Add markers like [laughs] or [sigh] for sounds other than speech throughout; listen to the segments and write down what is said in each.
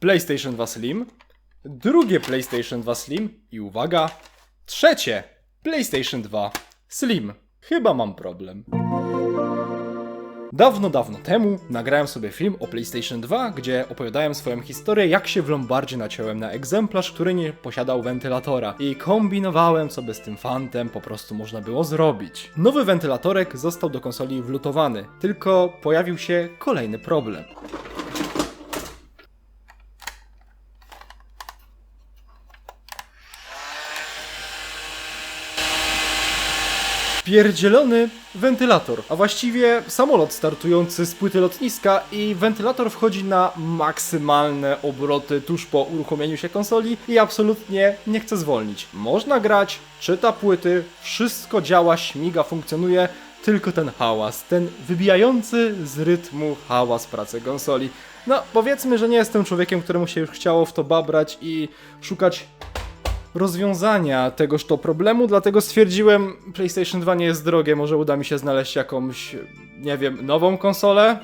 PlayStation 2 Slim, drugie PlayStation 2 Slim i uwaga, trzecie PlayStation 2 Slim. Chyba mam problem. Dawno, dawno temu nagrałem sobie film o PlayStation 2, gdzie opowiadałem swoją historię, jak się w Lombardzie naciąłem na egzemplarz, który nie posiadał wentylatora i kombinowałem, co by z tym fantem po prostu można było zrobić. Nowy wentylatorek został do konsoli wlutowany, tylko pojawił się kolejny problem. Pierdzielony wentylator, a właściwie samolot startujący z płyty lotniska i wentylator wchodzi na maksymalne obroty tuż po uruchomieniu się konsoli i absolutnie nie chce zwolnić. Można grać, czyta płyty, wszystko działa, śmiga, funkcjonuje, tylko ten hałas, ten wybijający z rytmu hałas pracy konsoli. No, powiedzmy, że nie jestem człowiekiem, któremu się już chciało w to babrać i szukać rozwiązania tegoż to problemu, dlatego stwierdziłem, PlayStation 2 nie jest drogie, może uda mi się znaleźć jakąś, nie wiem, nową konsolę.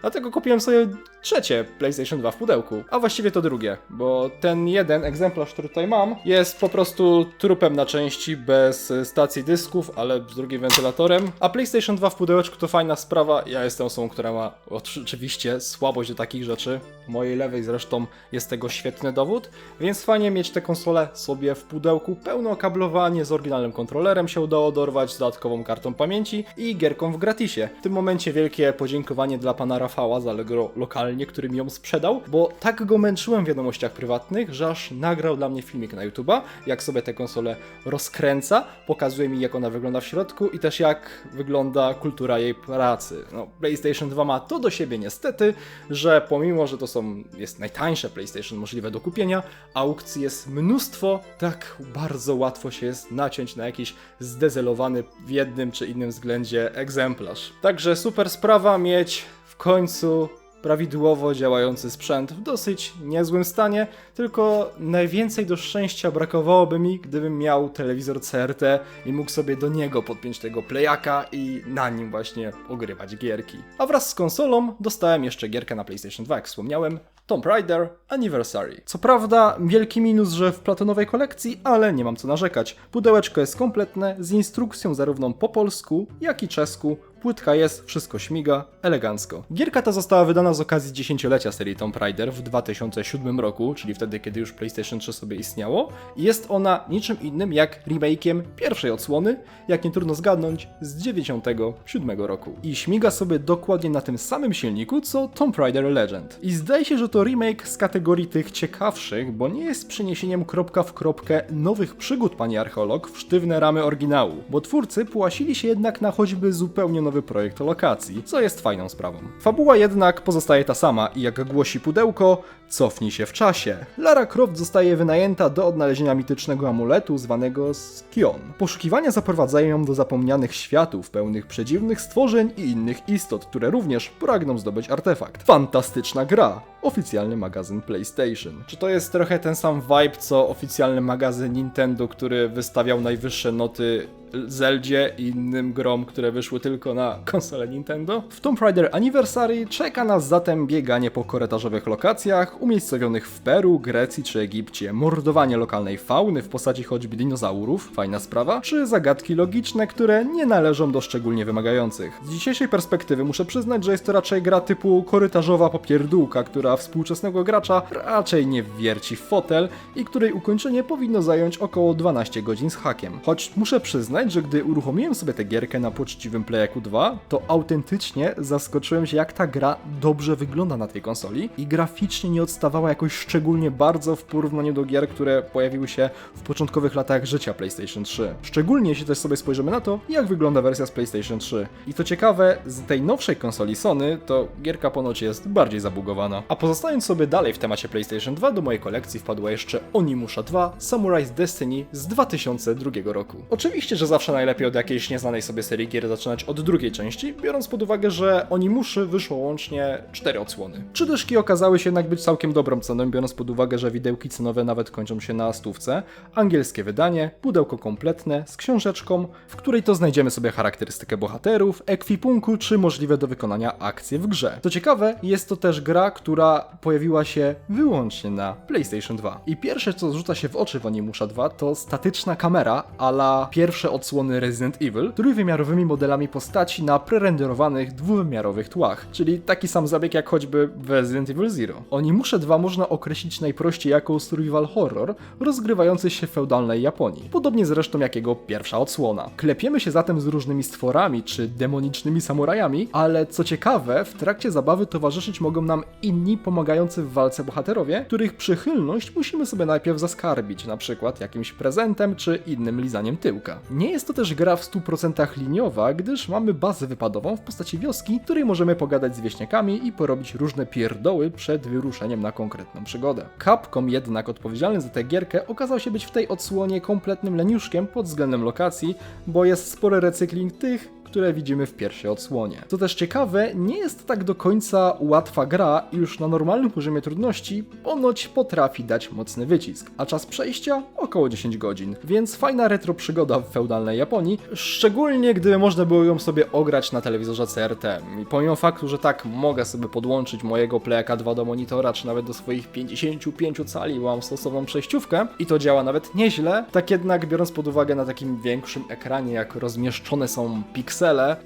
Dlatego kupiłem sobie trzecie PlayStation 2 w pudełku, a właściwie to drugie, bo ten jeden egzemplarz, który tutaj mam, jest po prostu trupem na części bez stacji dysków, ale z drugim wentylatorem. A PlayStation 2 w pudełeczku to fajna sprawa. Ja jestem osobą, która ma oczywiście słabość do takich rzeczy. Mojej lewej zresztą jest tego świetny dowód, więc fajnie mieć tę konsolę sobie w pudełku. Pełne okablowanie z oryginalnym kontrolerem się udało dorwać, z dodatkową kartą pamięci i gierką w gratisie. W tym momencie wielkie podziękowanie dla pana Rafała za Allegro lokalnie, który mi ją sprzedał, bo tak go męczyłem w wiadomościach prywatnych, że aż nagrał dla mnie filmik na YouTube'a, jak sobie tę konsolę rozkręca, pokazuje mi jak ona wygląda w środku i też jak wygląda kultura jej pracy. No, PlayStation 2 ma to do siebie niestety, że pomimo, że to są, jest najtańsze PlayStation możliwe do kupienia, aukcji jest mnóstwo, tak bardzo łatwo się jest naciąć na jakiś zdezelowany w jednym czy innym względzie egzemplarz. Także super sprawa mieć w końcu prawidłowo działający sprzęt w dosyć niezłym stanie, tylko najwięcej do szczęścia brakowałoby mi, gdybym miał telewizor CRT i mógł sobie do niego podpiąć tego playaka i na nim właśnie ogrywać gierki. A wraz z konsolą dostałem jeszcze gierkę na PlayStation 2, jak wspomniałem, Tomb Raider Anniversary. Co prawda, wielki minus, że w platonowej kolekcji, ale nie mam co narzekać. Pudełeczko jest kompletne, z instrukcją zarówno po polsku, jak i czesku, Płytka jest, wszystko śmiga, elegancko. Gierka ta została wydana z okazji dziesięciolecia serii Tomb Raider w 2007 roku, czyli wtedy, kiedy już PlayStation 3 sobie istniało. Jest ona niczym innym jak remake'iem pierwszej odsłony, jak nie trudno zgadnąć, z 97 roku. I śmiga sobie dokładnie na tym samym silniku, co Tomb Raider Legend. I zdaje się, że to remake z kategorii tych ciekawszych, bo nie jest przeniesieniem kropka w kropkę nowych przygód pani archeolog w sztywne ramy oryginału, bo twórcy płasili się jednak na choćby zupełnie nowy projekt lokacji, co jest fajną sprawą. Fabuła jednak pozostaje ta sama i jak głosi pudełko, cofnij się w czasie. Lara Croft zostaje wynajęta do odnalezienia mitycznego amuletu zwanego Skion. Poszukiwania zaprowadzają ją do zapomnianych światów pełnych przedziwnych stworzeń i innych istot, które również pragną zdobyć artefakt. Fantastyczna gra! Oficjalny magazyn PlayStation. Czy to jest trochę ten sam vibe, co oficjalny magazyn Nintendo, który wystawiał najwyższe noty Zeldzie i innym grom, które wyszły tylko na konsolę Nintendo. W Tomb Raider Anniversary czeka nas zatem bieganie po korytarzowych lokacjach umiejscowionych w Peru, Grecji czy Egipcie, mordowanie lokalnej fauny w postaci choćby dinozaurów, fajna sprawa, czy zagadki logiczne, które nie należą do szczególnie wymagających. Z dzisiejszej perspektywy muszę przyznać, że jest to raczej gra typu korytarzowa popierdółka, która współczesnego gracza raczej nie wierci w fotel i której ukończenie powinno zająć około 12 godzin z hakiem. Choć muszę przyznać, że gdy uruchomiłem sobie tę gierkę na poczciwym Playaku 2, to autentycznie zaskoczyłem się jak ta gra dobrze wygląda na tej konsoli i graficznie nie odstawała jakoś szczególnie bardzo w porównaniu do gier, które pojawiły się w początkowych latach życia PlayStation 3. Szczególnie jeśli też sobie spojrzymy na to, jak wygląda wersja z PlayStation 3. I to ciekawe, z tej nowszej konsoli Sony, to gierka ponoć jest bardziej zabugowana. A pozostając sobie dalej w temacie PlayStation 2, do mojej kolekcji wpadła jeszcze Onimusha 2 Samurai's Destiny z 2002 roku. Oczywiście, że że zawsze najlepiej od jakiejś nieznanej sobie serii gier zaczynać od drugiej części, biorąc pod uwagę, że Onimuszy wyszło łącznie cztery odsłony. Trzy dyszki okazały się jednak być całkiem dobrą ceną, biorąc pod uwagę, że widełki cenowe nawet kończą się na stówce. Angielskie wydanie, pudełko kompletne, z książeczką, w której to znajdziemy sobie charakterystykę bohaterów, ekwipunku czy możliwe do wykonania akcje w grze. Co ciekawe, jest to też gra, która pojawiła się wyłącznie na PlayStation 2. I pierwsze co rzuca się w oczy w Onimusha 2 to statyczna kamera ala pierwsze odsłony Resident Evil, trójwymiarowymi modelami postaci na prerenderowanych dwuwymiarowych tłach, czyli taki sam zabieg jak choćby w Resident Evil Zero. Onimusha 2 można określić najprościej jako survival horror rozgrywający się w feudalnej Japonii, podobnie zresztą jak jego pierwsza odsłona. Klepiemy się zatem z różnymi stworami czy demonicznymi samurajami, ale co ciekawe, w trakcie zabawy towarzyszyć mogą nam inni pomagający w walce bohaterowie, których przychylność musimy sobie najpierw zaskarbić, na przykład jakimś prezentem czy innym lizaniem tyłka. Nie jest to też gra w 100% liniowa, gdyż mamy bazę wypadową w postaci wioski, w której możemy pogadać z wieśniakami i porobić różne pierdoły przed wyruszeniem na konkretną przygodę. Capcom jednak odpowiedzialny za tę gierkę okazał się być w tej odsłonie kompletnym leniuszkiem pod względem lokacji, bo jest spory recykling tych, które widzimy w pierwszej odsłonie. Co też ciekawe, nie jest tak do końca łatwa gra i już na normalnym poziomie trudności ponoć potrafi dać mocny wycisk, a czas przejścia około 10 godzin, więc fajna retro przygoda w feudalnej Japonii, szczególnie gdy można było ją sobie ograć na telewizorze CRT. I pomimo faktu, że tak mogę sobie podłączyć mojego Playaka 2 do monitora, czy nawet do swoich 55 cali, mam stosowną przejściówkę i to działa nawet nieźle, tak jednak biorąc pod uwagę na takim większym ekranie, jak rozmieszczone są piksele,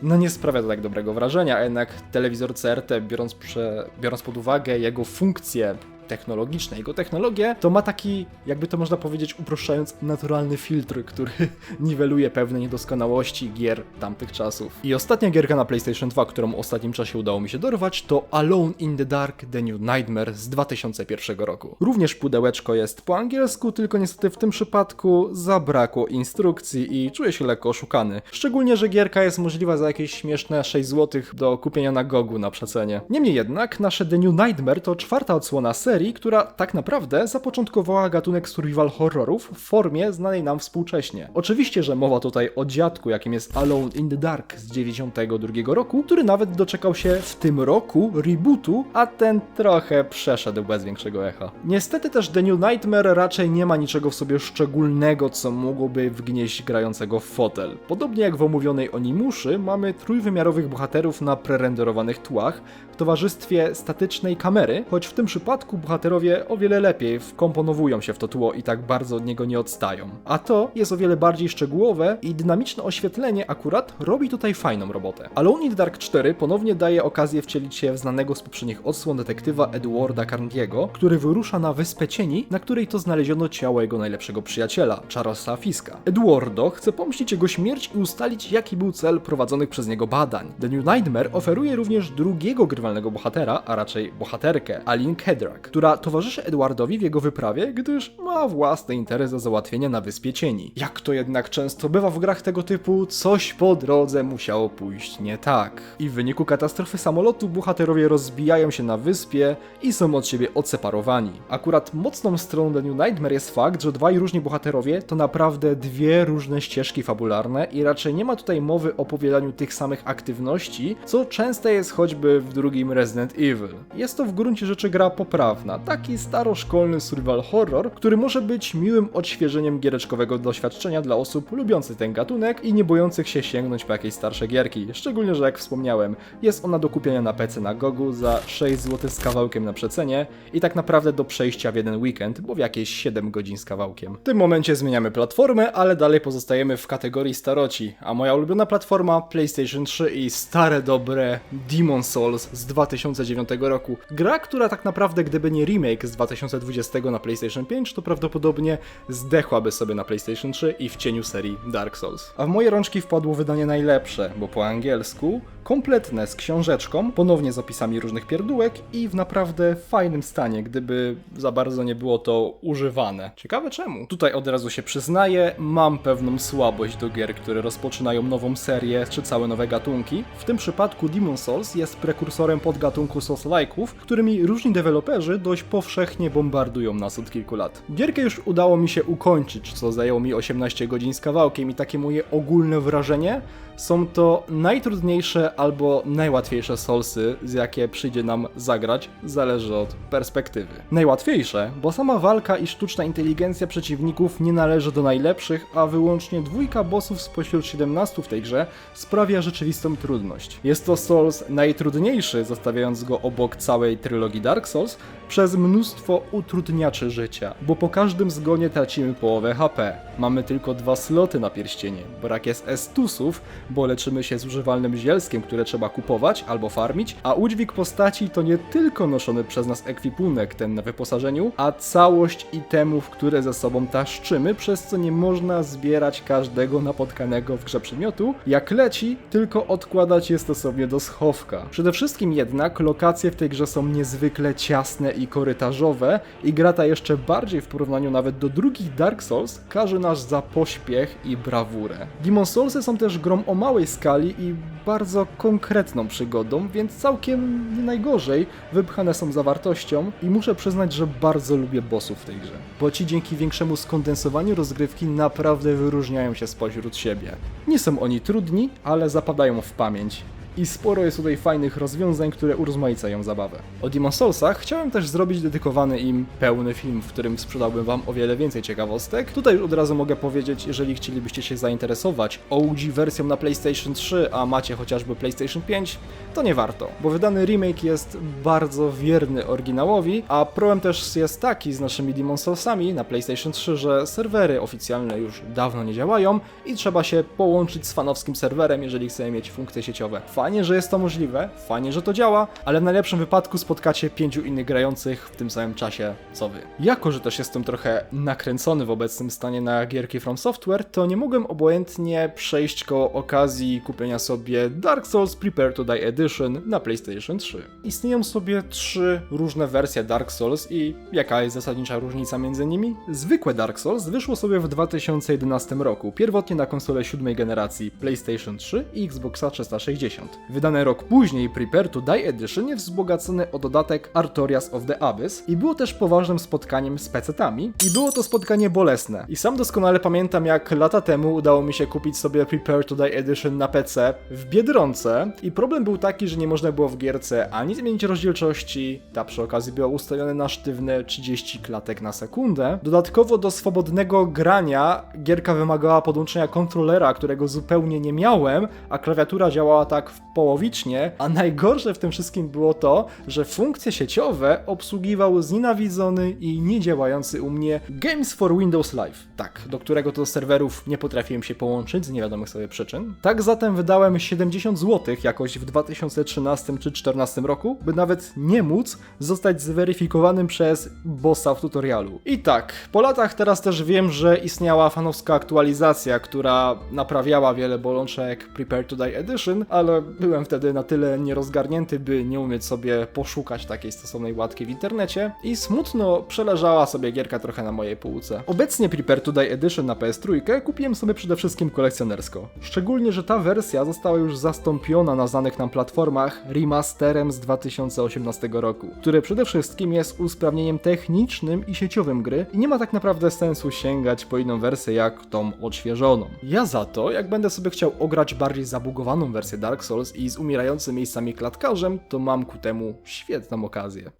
no nie sprawia to tak dobrego wrażenia, a jednak telewizor CRT, biorąc, prze, biorąc pod uwagę jego funkcje technologiczne, jego technologię, to ma taki, jakby to można powiedzieć, uproszczając, naturalny filtr, który [laughs] niweluje pewne niedoskonałości gier tamtych czasów. I ostatnia gierka na PlayStation 2, którą w ostatnim czasie udało mi się dorwać, to Alone in the Dark The New Nightmare z 2001 roku. Również pudełeczko jest po angielsku, tylko niestety w tym przypadku zabrakło instrukcji i czuję się lekko oszukany. Szczególnie, że gierka jest możliwa za jakieś śmieszne 6 zł do kupienia na Gogu na przecenie. Niemniej jednak, nasze The New Nightmare to czwarta odsłona serii, serii, która tak naprawdę zapoczątkowała gatunek survival horrorów w formie znanej nam współcześnie. Oczywiście, że mowa tutaj o dziadku, jakim jest Alone in the Dark z 92 roku, który nawet doczekał się w tym roku rebootu, a ten trochę przeszedł bez większego echa. Niestety też The New Nightmare raczej nie ma niczego w sobie szczególnego, co mogłoby wgnieść grającego w fotel. Podobnie jak w omówionej Onimuszy, mamy trójwymiarowych bohaterów na prerenderowanych tłach towarzystwie statycznej kamery, choć w tym przypadku bohaterowie o wiele lepiej wkomponowują się w to tło i tak bardzo od niego nie odstają. A to jest o wiele bardziej szczegółowe i dynamiczne oświetlenie akurat robi tutaj fajną robotę. Alone in Dark 4 ponownie daje okazję wcielić się w znanego z poprzednich odsłon detektywa Edwarda Carnegie'ego, który wyrusza na wyspę cieni, na której to znaleziono ciało jego najlepszego przyjaciela, Charlesa Fiska. Edwardo chce pomścić jego śmierć i ustalić jaki był cel prowadzonych przez niego badań. The New Nightmare oferuje również drugiego grywalnego bohatera, a raczej bohaterkę, Aline Kedrak, która towarzyszy Edwardowi w jego wyprawie, gdyż ma własny interes do załatwienia na Wyspie Cieni. Jak to jednak często bywa w grach tego typu, coś po drodze musiało pójść nie tak. I w wyniku katastrofy samolotu bohaterowie rozbijają się na wyspie i są od siebie odseparowani. Akurat mocną stroną The New Nightmare jest fakt, że dwaj różni bohaterowie to naprawdę dwie różne ścieżki fabularne i raczej nie ma tutaj mowy o powielaniu tych samych aktywności, co częste jest choćby w drugim Resident Evil. Jest to w gruncie rzeczy gra poprawna, taki staroszkolny survival horror, który może być miłym odświeżeniem giereczkowego doświadczenia dla osób lubiących ten gatunek i nie bojących się sięgnąć po jakieś starsze gierki. Szczególnie, że jak wspomniałem, jest ona do kupienia na PC na Gogu za 6 zł z kawałkiem na przecenie i tak naprawdę do przejścia w jeden weekend, bo w jakieś 7 godzin z kawałkiem. W tym momencie zmieniamy platformę, ale dalej pozostajemy w kategorii staroci, a moja ulubiona platforma PlayStation 3 i stare dobre Demon Souls z 2009 roku. Gra, która tak naprawdę gdyby nie remake z 2020 na PlayStation 5, to prawdopodobnie zdechłaby sobie na PlayStation 3 i w cieniu serii Dark Souls. A w moje rączki wpadło wydanie najlepsze, bo po angielsku, kompletne z książeczką, ponownie z opisami różnych pierdółek i w naprawdę fajnym stanie, gdyby za bardzo nie było to używane. Ciekawe czemu. Tutaj od razu się przyznaję, mam pewną słabość do gier, które rozpoczynają nową serię czy całe nowe gatunki. W tym przypadku Demon Souls jest prekursorem podgatunku Souls-like'ów, którymi różni deweloperzy dość powszechnie bombardują nas od kilku lat. Gierkę już udało mi się ukończyć, co zajęło mi 18 godzin z kawałkiem i takie moje ogólne wrażenie są to najtrudniejsze albo najłatwiejsze Soulsy, z jakie przyjdzie nam zagrać, zależy od perspektywy. Najłatwiejsze, bo sama walka i sztuczna inteligencja przeciwników nie należy do najlepszych, a wyłącznie dwójka bossów spośród 17 w tej grze sprawia rzeczywistą trudność. Jest to Souls najtrudniejszy, zostawiając go obok całej trylogii Dark Souls, przez mnóstwo utrudniaczy życia, bo po każdym zgonie tracimy połowę HP. Mamy tylko dwa sloty na pierścienie, brak jest estusów, bo leczymy się zużywalnym zielskiem, które trzeba kupować albo farmić, a udźwig postaci to nie tylko noszony przez nas ekwipunek, ten na wyposażeniu, a całość itemów, które ze sobą taszczymy, przez co nie można zbierać każdego napotkanego w grze przedmiotu, jak leci, tylko odkładać je stosownie do schowka. Przede wszystkim jednak lokacje w tej grze są niezwykle ciasne i korytarzowe i gra ta jeszcze bardziej w porównaniu nawet do drugich Dark Souls każe nas za pośpiech i brawurę. Demon Soulsy są też grą o małej skali i bardzo konkretną przygodą, więc całkiem nie najgorzej wypchane są zawartością i muszę przyznać, że bardzo lubię bossów w tej grze, bo ci dzięki większemu skondensowaniu rozgrywki naprawdę wyróżniają się spośród siebie. Nie są oni trudni, ale zapadają w pamięć. I sporo jest tutaj fajnych rozwiązań, które urozmaicają zabawę. O Demon Soulsach chciałem też zrobić dedykowany im pełny film, w którym sprzedałbym wam o wiele więcej ciekawostek. Tutaj już od razu mogę powiedzieć, jeżeli chcielibyście się zainteresować OG wersją na PlayStation 3, a macie chociażby PlayStation 5, to nie warto, bo wydany remake jest bardzo wierny oryginałowi, a problem też jest taki z naszymi Demon Soulsami na PlayStation 3, że serwery oficjalne już dawno nie działają i trzeba się połączyć z fanowskim serwerem, jeżeli chcemy mieć funkcje sieciowe. Fajnie, że jest to możliwe, fajnie, że to działa, ale w najlepszym wypadku spotkacie pięciu innych grających w tym samym czasie co wy. Jako, że też jestem trochę nakręcony w obecnym stanie na gierki From Software, to nie mogłem obojętnie przejść koło okazji kupienia sobie Dark Souls Prepare to Die Edition na PlayStation 3. Istnieją sobie trzy różne wersje Dark Souls i jaka jest zasadnicza różnica między nimi? Zwykłe Dark Souls wyszło sobie w 2011 roku, pierwotnie na konsolę siódmej generacji PlayStation 3 i Xboxa 360. Wydane rok później Prepare to Die Edition jest wzbogacony o dodatek Artorias of the Abyss i było też poważnym spotkaniem z pecetami i było to spotkanie bolesne. I sam doskonale pamiętam jak lata temu udało mi się kupić sobie Prepare to Die Edition na PC w Biedronce i problem był taki, że nie można było w gierce ani zmienić rozdzielczości, ta przy okazji była ustawiona na sztywne 30 klatek na sekundę. Dodatkowo do swobodnego grania gierka wymagała podłączenia kontrolera, którego zupełnie nie miałem, a klawiatura działała tak w połowicznie, a najgorsze w tym wszystkim było to, że funkcje sieciowe obsługiwał znienawidzony i niedziałający u mnie Games for Windows Live. Tak, do którego to serwerów nie potrafiłem się połączyć z niewiadomych sobie przyczyn. Tak zatem wydałem 70 zł jakoś w 2013 czy 2014 roku, by nawet nie móc zostać zweryfikowanym przez bossa w tutorialu. I tak, po latach teraz też wiem, że istniała fanowska aktualizacja, która naprawiała wiele bolączek Prepare to Die Edition, ale byłem wtedy na tyle nierozgarnięty, by nie umieć sobie poszukać takiej stosownej łatki w internecie i smutno przeleżała sobie gierka trochę na mojej półce. Obecnie Prepare to Die Edition na PS3 kupiłem sobie przede wszystkim kolekcjonersko. Szczególnie, że ta wersja została już zastąpiona na znanych nam platformach remasterem z 2018 roku, który przede wszystkim jest usprawnieniem technicznym i sieciowym gry i nie ma tak naprawdę sensu sięgać po inną wersję jak tą odświeżoną. Ja za to, jak będę sobie chciał ograć bardziej zabugowaną wersję Dark Souls i z umierającym miejscami klatkarzem, to mam ku temu świetną okazję.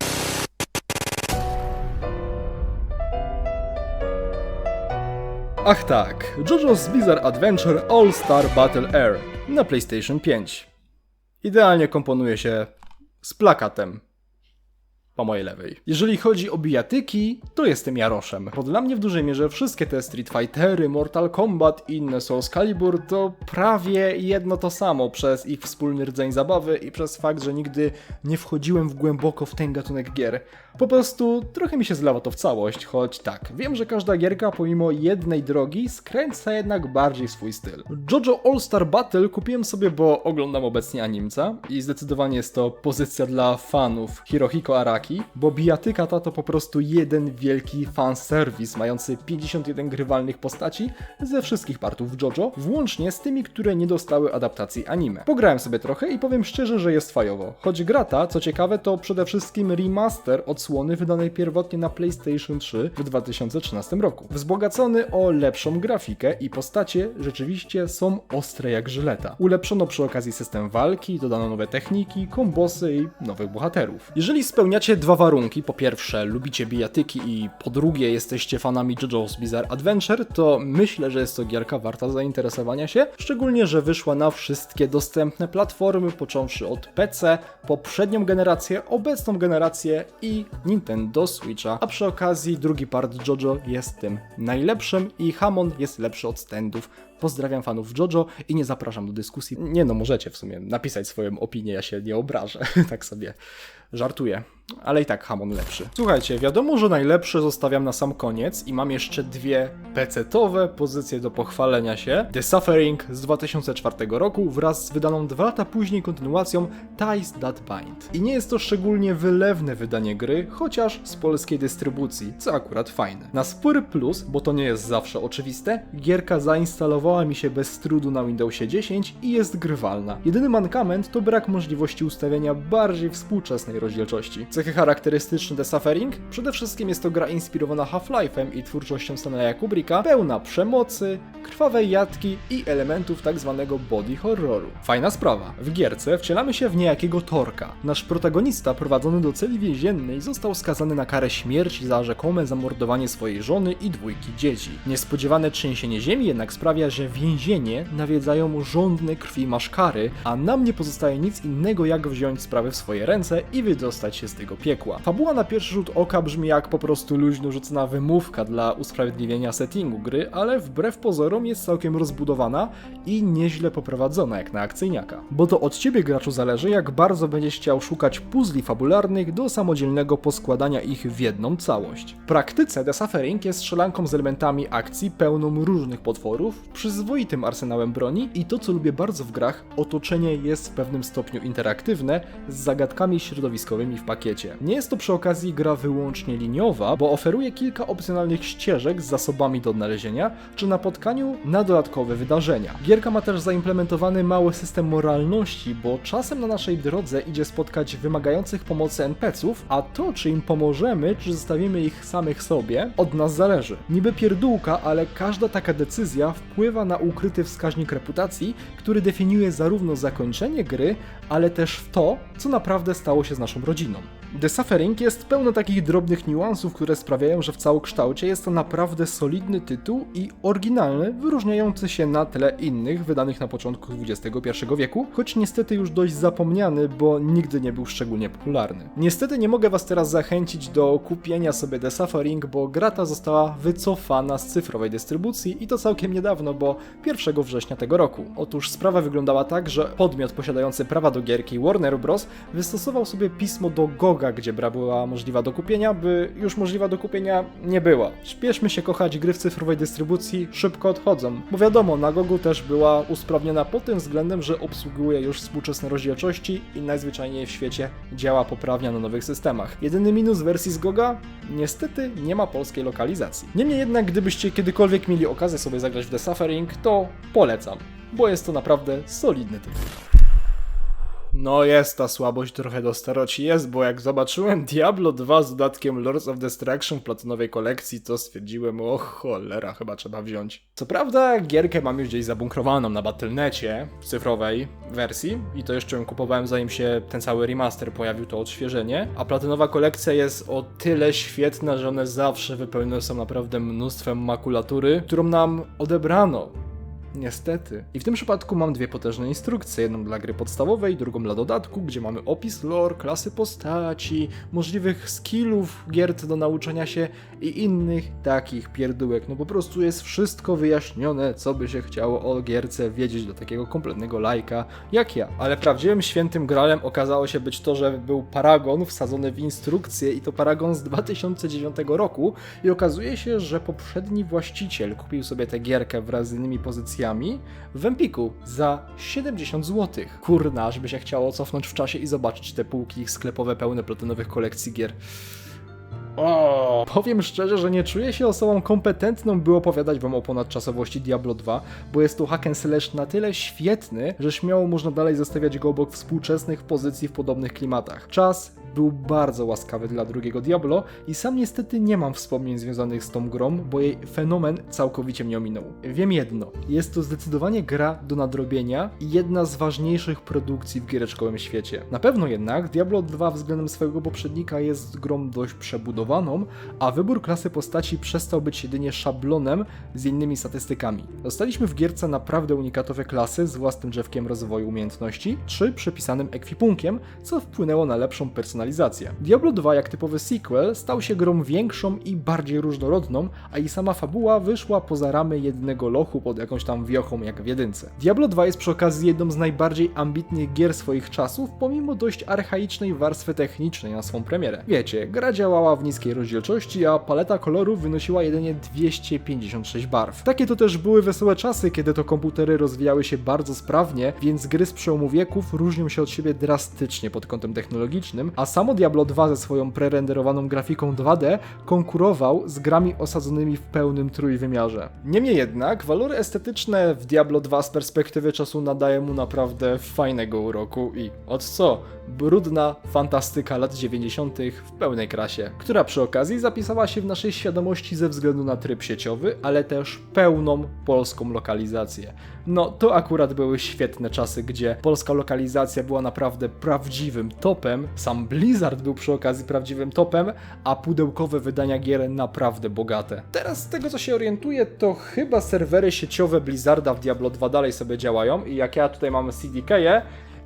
Ach tak, JoJo's Bizarre Adventure All Star Battle Air na PlayStation 5. Idealnie komponuje się z plakatem po mojej lewej. Jeżeli chodzi o bijatyki, to jestem Jaroszem, bo dla mnie w dużej mierze wszystkie te Street Fightery, Mortal Kombat i inne Soul Calibur to prawie jedno to samo przez ich wspólny rdzeń zabawy i przez fakt, że nigdy nie wchodziłem w głęboko w ten gatunek gier. Po prostu trochę mi się zlewa to w całość, choć tak, wiem, że każda gierka pomimo jednej drogi skręca jednak bardziej swój styl. JoJo All Star Battle kupiłem sobie, bo oglądam obecnie animca i zdecydowanie jest to pozycja dla fanów Hirohiko Araki bo bijatyka ta to po prostu jeden wielki fanserwis, mający 51 grywalnych postaci ze wszystkich partów JoJo, włącznie z tymi, które nie dostały adaptacji anime. Pograłem sobie trochę i powiem szczerze, że jest fajowo. Choć gra ta, co ciekawe, to przede wszystkim remaster odsłony wydanej pierwotnie na PlayStation 3 w 2013 roku. Wzbogacony o lepszą grafikę i postacie rzeczywiście są ostre jak żyleta. Ulepszono przy okazji system walki, dodano nowe techniki, kombosy i nowych bohaterów. Jeżeli spełniacie dwa warunki, po pierwsze lubicie bijatyki i po drugie jesteście fanami JoJo's Bizarre Adventure, to myślę, że jest to gierka warta zainteresowania się, szczególnie, że wyszła na wszystkie dostępne platformy, począwszy od PC, poprzednią generację, obecną generację i Nintendo Switcha, a przy okazji drugi part JoJo jest tym najlepszym i Hamon jest lepszy od standów. Pozdrawiam fanów JoJo i nie zapraszam do dyskusji. Nie no, możecie w sumie napisać swoją opinię, ja się nie obrażę, [laughs] tak sobie żartuję. Ale i tak Hamon lepszy. Słuchajcie, wiadomo, że najlepsze zostawiam na sam koniec i mam jeszcze dwie PC-towe pozycje do pochwalenia się. The Suffering z 2004 roku wraz z wydaną dwa lata później kontynuacją Ties That Bind. I nie jest to szczególnie wylewne wydanie gry, chociaż z polskiej dystrybucji, co akurat fajne. Na spory plus, bo to nie jest zawsze oczywiste, gierka zainstalowała mi się bez trudu na Windowsie 10 i jest grywalna. Jedyny mankament to brak możliwości ustawienia bardziej współczesnej rozdzielczości. Cechy charakterystyczne The Suffering? Przede wszystkim jest to gra inspirowana Half-Life'em i twórczością Stanleya Kubricka, pełna przemocy, krwawej jatki i elementów tak zwanego body horroru. Fajna sprawa. W gierce wcielamy się w niejakiego Torka. Nasz protagonista prowadzony do celi więziennej został skazany na karę śmierci za rzekome zamordowanie swojej żony i dwójki dzieci. Niespodziewane trzęsienie ziemi jednak sprawia, że więzienie nawiedzają żądne krwi maszkary, a nam nie pozostaje nic innego jak wziąć sprawę w swoje ręce i wydostać się z tego piekła. Fabuła na pierwszy rzut oka brzmi jak po prostu luźno rzucona wymówka dla usprawiedliwienia settingu gry, ale wbrew pozorom jest całkiem rozbudowana i nieźle poprowadzona jak na akcyjniaka. Bo to od ciebie graczu zależy jak bardzo będziesz chciał szukać puzli fabularnych do samodzielnego poskładania ich w jedną całość. W praktyce The Suffering jest strzelanką z elementami akcji pełną różnych potworów, przyzwoitym arsenałem broni i to co lubię bardzo w grach, otoczenie jest w pewnym stopniu interaktywne z zagadkami środowiskowymi w pakiecie. Nie jest to przy okazji gra wyłącznie liniowa, bo oferuje kilka opcjonalnych ścieżek z zasobami do odnalezienia, czy napotkaniu na dodatkowe wydarzenia. Gierka ma też zaimplementowany mały system moralności, bo czasem na naszej drodze idzie spotkać wymagających pomocy NPC-ów, a to czy im pomożemy, czy zostawimy ich samych sobie, od nas zależy. Niby pierdółka, ale każda taka decyzja wpływa na ukryty wskaźnik reputacji, który definiuje zarówno zakończenie gry, ale też w to, co naprawdę stało się z naszą rodziną. The Suffering jest pełno takich drobnych niuansów, które sprawiają, że w całokształcie jest to naprawdę solidny tytuł i oryginalny, wyróżniający się na tle innych wydanych na początku XXI wieku, choć niestety już dość zapomniany, bo nigdy nie był szczególnie popularny. Niestety nie mogę was teraz zachęcić do kupienia sobie The Suffering, bo gra ta została wycofana z cyfrowej dystrybucji i to całkiem niedawno, bo 1 września tego roku. Otóż sprawa wyglądała tak, że podmiot posiadający prawa do gierki Warner Bros. wystosował sobie pismo do GOG gdzie bra była możliwa do kupienia, by już możliwa do kupienia nie była. Śpieszmy się kochać gry w cyfrowej dystrybucji, szybko odchodzą. Bo wiadomo, na Gogu też była usprawniona pod tym względem, że obsługuje już współczesne rozdzielczości i najzwyczajniej w świecie działa poprawnie na nowych systemach. Jedyny minus wersji z Goga? Niestety nie ma polskiej lokalizacji. Niemniej jednak, gdybyście kiedykolwiek mieli okazję sobie zagrać w The Suffering, to polecam, bo jest to naprawdę solidny tytuł. No jest ta słabość trochę do staroci jest, bo jak zobaczyłem Diablo 2 z dodatkiem Lords of Destruction w platynowej kolekcji, to stwierdziłem, o cholera, chyba trzeba wziąć. Co prawda gierkę mam już gdzieś zabunkrowaną na Battle.necie w cyfrowej wersji i to jeszcze ją kupowałem zanim się ten cały remaster pojawił, to odświeżenie, a platynowa kolekcja jest o tyle świetna, że one zawsze wypełnione są naprawdę mnóstwem makulatury, którą nam odebrano Niestety. I w tym przypadku mam dwie potężne instrukcje, jedną dla gry podstawowej, drugą dla dodatku, gdzie mamy opis lore, klasy postaci, możliwych skillów giert do nauczenia się i innych takich pierdółek. No po prostu jest wszystko wyjaśnione, co by się chciało o gierce wiedzieć do takiego kompletnego lajka jak ja. Ale prawdziwym świętym gralem okazało się być to, że był paragon wsadzony w instrukcję i to paragon z 2009 roku i okazuje się, że poprzedni właściciel kupił sobie tę gierkę wraz z innymi pozycjami w Empiku za 70 zł. Kurna, aż by się chciało cofnąć w czasie i zobaczyć te półki sklepowe pełne platynowych kolekcji gier. O, powiem szczerze, że nie czuję się osobą kompetentną, by opowiadać wam o ponadczasowości Diablo 2, bo jest to hack and slash na tyle świetny, że śmiało można dalej zostawiać go obok współczesnych pozycji w podobnych klimatach. Czas był bardzo łaskawy dla drugiego Diablo i sam niestety nie mam wspomnień związanych z tą grą, bo jej fenomen całkowicie mnie ominął. Wiem jedno, jest to zdecydowanie gra do nadrobienia i jedna z ważniejszych produkcji w giereczkowym świecie. Na pewno jednak Diablo 2 względem swojego poprzednika jest grą dość przebudowaną, a wybór klasy postaci przestał być jedynie szablonem z innymi statystykami. Dostaliśmy w gierce naprawdę unikatowe klasy z własnym drzewkiem rozwoju umiejętności, czy przypisanym ekwipunkiem, co wpłynęło na lepszą personalizację personalizację. Diablo 2 jak typowy sequel stał się grą większą i bardziej różnorodną, a i sama fabuła wyszła poza ramy jednego lochu pod jakąś tam wiochą jak w jedynce. Diablo 2 jest przy okazji jedną z najbardziej ambitnych gier swoich czasów, pomimo dość archaicznej warstwy technicznej na swą premierę. Wiecie, gra działała w niskiej rozdzielczości, a paleta kolorów wynosiła jedynie 256 barw. Takie to też były wesołe czasy, kiedy to komputery rozwijały się bardzo sprawnie, więc gry z przełomu wieków różnią się od siebie drastycznie pod kątem technologicznym, a samo Diablo 2 ze swoją prerenderowaną grafiką 2D konkurował z grami osadzonymi w pełnym trójwymiarze. Niemniej jednak, walory estetyczne w Diablo 2 z perspektywy czasu nadaje mu naprawdę fajnego uroku i od co? Brudna fantastyka lat 90. w pełnej krasie, która przy okazji zapisała się w naszej świadomości ze względu na tryb sieciowy, ale też pełną polską lokalizację. No to akurat były świetne czasy, gdzie polska lokalizacja była naprawdę prawdziwym topem, sam Blizzard był przy okazji prawdziwym topem, a pudełkowe wydania gier naprawdę bogate. Teraz z tego co się orientuję, to chyba serwery sieciowe Blizzarda w Diablo 2 dalej sobie działają i jak ja tutaj mamy CDK-je,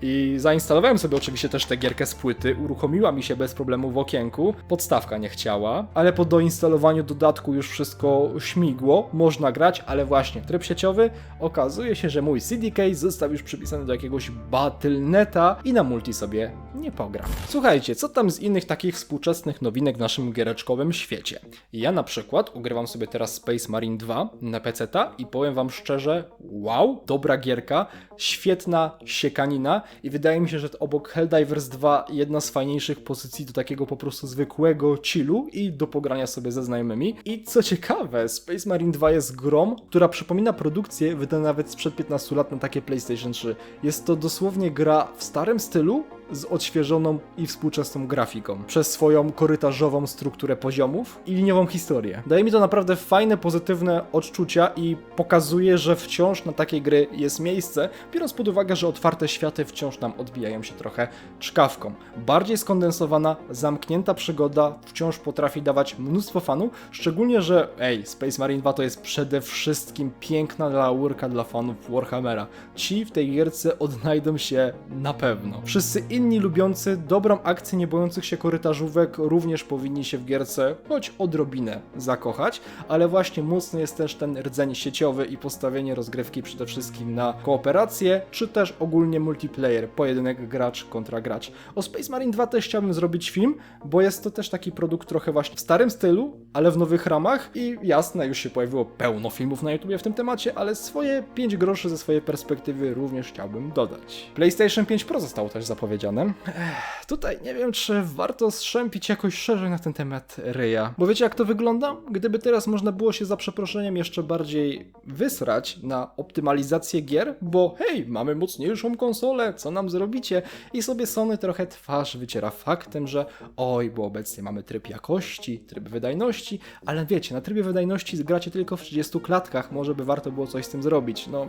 i zainstalowałem sobie oczywiście też tę gierkę z płyty, uruchomiła mi się bez problemu w okienku, podstawka nie chciała, ale po doinstalowaniu dodatku już wszystko śmigło, można grać, ale właśnie tryb sieciowy, okazuje się, że mój CDK został już przypisany do jakiegoś Battle.neta i na multi sobie nie pogra. Słuchajcie, co tam z innych takich współczesnych nowinek w naszym giereczkowym świecie? Ja na przykład ugrywam sobie teraz Space Marine 2 na PC-ta i powiem wam szczerze, wow, dobra gierka, świetna siekanina i wydaje mi się, że obok Helldivers 2 jedna z fajniejszych pozycji do takiego po prostu zwykłego chillu i do pogrania sobie ze znajomymi. I co ciekawe, Space Marine 2 jest grą, która przypomina produkcję wydana nawet sprzed 15 lat na takie PlayStation 3. Jest to dosłownie gra w starym stylu, z odświeżoną i współczesną grafiką, przez swoją korytarzową strukturę poziomów i liniową historię. Daje mi to naprawdę fajne, pozytywne odczucia i pokazuje, że wciąż na takiej gry jest miejsce, biorąc pod uwagę, że otwarte światy wciąż nam odbijają się trochę czkawką. Bardziej skondensowana, zamknięta przygoda wciąż potrafi dawać mnóstwo fanów, szczególnie, że ej, Space Marine 2 to jest przede wszystkim piękna laurka dla fanów Warhammera. Ci w tej gierce odnajdą się na pewno. Wszyscy inni lubiący dobrą akcję nie bojących się korytarzówek również powinni się w gierce choć odrobinę zakochać, ale właśnie mocny jest też ten rdzeń sieciowy i postawienie rozgrywki przede wszystkim na kooperację, czy też ogólnie multiplayer, pojedynek gracz kontra gracz. O Space Marine 2 też chciałbym zrobić film, bo jest to też taki produkt trochę właśnie w starym stylu, ale w nowych ramach i jasne, już się pojawiło pełno filmów na YouTubie w tym temacie, ale swoje 5 groszy ze swojej perspektywy również chciałbym dodać. PlayStation 5 Pro zostało też zapowiedziane Ech, tutaj nie wiem, czy warto strzępić jakoś szerzej na ten temat ryja. Bo wiecie, jak to wygląda? Gdyby teraz można było się za przeproszeniem jeszcze bardziej wysrać na optymalizację gier, bo hej, mamy mocniejszą konsolę, co nam zrobicie? I sobie Sony trochę twarz wyciera faktem, że oj, bo obecnie mamy tryb jakości, tryb wydajności, ale wiecie, na trybie wydajności gracie tylko w 30 klatkach, może by warto było coś z tym zrobić. No,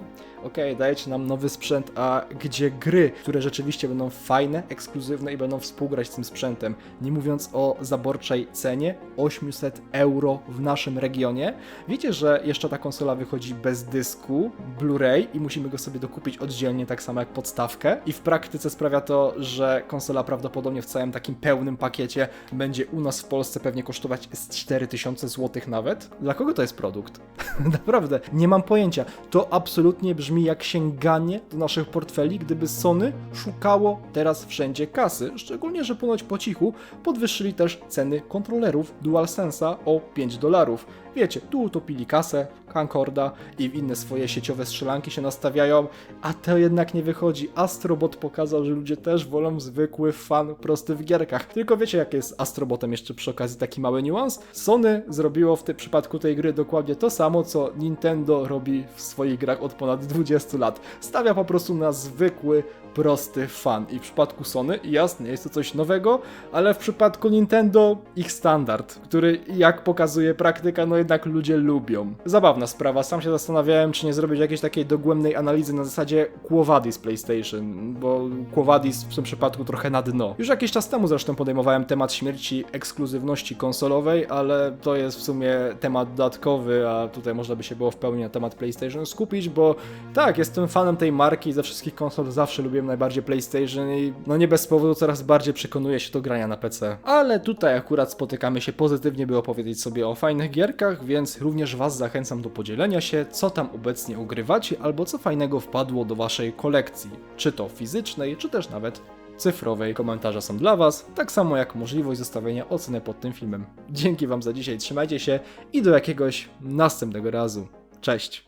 okej, okay, dajecie nam nowy sprzęt, a gdzie gry, które rzeczywiście będą fajne, fajne, ekskluzywne i będą współgrać z tym sprzętem. Nie mówiąc o zaborczej cenie 800 euro w naszym regionie. Wiecie, że jeszcze ta konsola wychodzi bez dysku Blu-ray i musimy go sobie dokupić oddzielnie, tak samo jak podstawkę. I w praktyce sprawia to, że konsola prawdopodobnie w całym takim pełnym pakiecie będzie u nas w Polsce pewnie kosztować z 4000 zł nawet. Dla kogo to jest produkt? [laughs] Naprawdę, nie mam pojęcia. To absolutnie brzmi jak sięganie do naszych portfeli, gdyby Sony szukało teraz wszędzie kasy. Szczególnie, że ponoć po cichu podwyższyli też ceny kontrolerów DualSense'a o 5 dolarów. Wiecie, tu utopili kasę, Concorda i inne swoje sieciowe strzelanki się nastawiają, a to jednak nie wychodzi. Astrobot pokazał, że ludzie też wolą zwykły fan prosty w gierkach. Tylko wiecie, jak jest Astrobotem jeszcze przy okazji taki mały niuans? Sony zrobiło w tym przypadku tej gry dokładnie to samo, co Nintendo robi w swoich grach od ponad 20 lat. Stawia po prostu na zwykły, prosty fan. I w przypadku Sony, jasne, jest to coś nowego, ale w przypadku Nintendo ich standard, który jak pokazuje praktyka, no jednak ludzie lubią. Zabawna sprawa, sam się zastanawiałem, czy nie zrobić jakiejś takiej dogłębnej analizy na zasadzie Quo Vadis PlayStation, bo Quo Vadis w tym przypadku trochę na dno. Już jakiś czas temu zresztą podejmowałem temat śmierci ekskluzywności konsolowej, ale to jest w sumie temat dodatkowy, a tutaj można by się było w pełni na temat PlayStation skupić, bo tak, jestem fanem tej marki ze wszystkich konsol, zawsze lubiłem najbardziej PlayStation i no nie bez powodu coraz bardziej przekonuję się do grania na PC. Ale tutaj akurat spotykamy się pozytywnie, by opowiedzieć sobie o fajnych gierkach, więc również Was zachęcam do podzielenia się, co tam obecnie ugrywacie, albo co fajnego wpadło do Waszej kolekcji, czy to fizycznej, czy też nawet cyfrowej. Komentarze są dla Was, tak samo jak możliwość zostawienia oceny pod tym filmem. Dzięki Wam za dzisiaj, trzymajcie się i do jakiegoś następnego razu. Cześć!